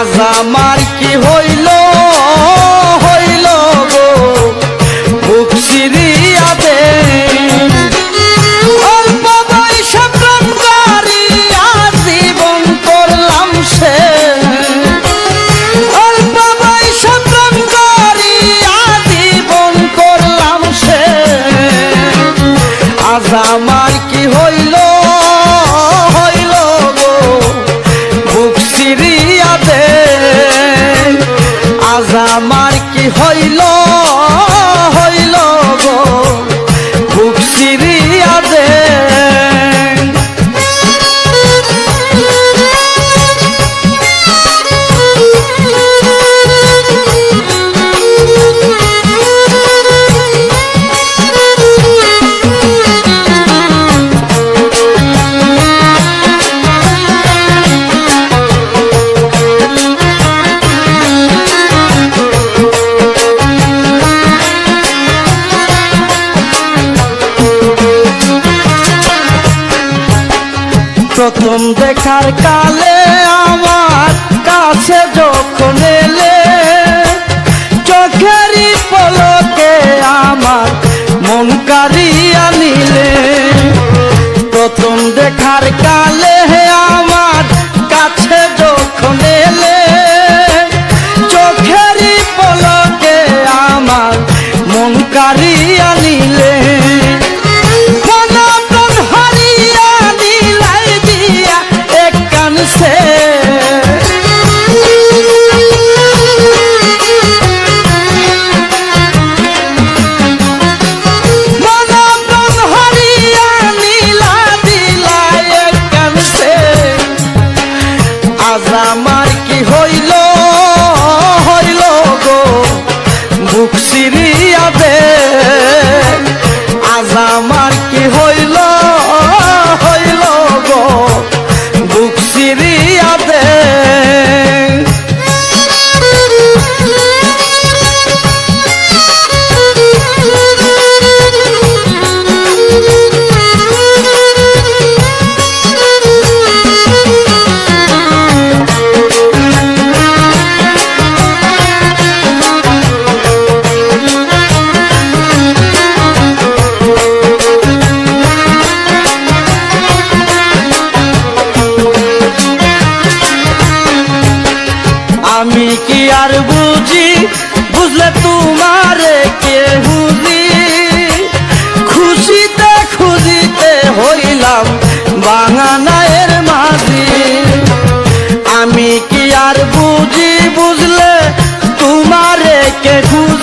আজ আমার কি হইল? হইল গো বুক সিরিয়া দে। অল্প বয়সে করলাম সে। অল্প বয়সে করলাম সে। আজ আমার কি হইল? আজ আমার কি হইল? প্রথম দেখার কালে আমার কাছে যখন এলে চোখেরই পলকে আমার মন কারিয়া নিলে। বাঙানায়ের মাঝি আমি কি আর বুঝি বুঝলে তোমারে কে খুঁজি?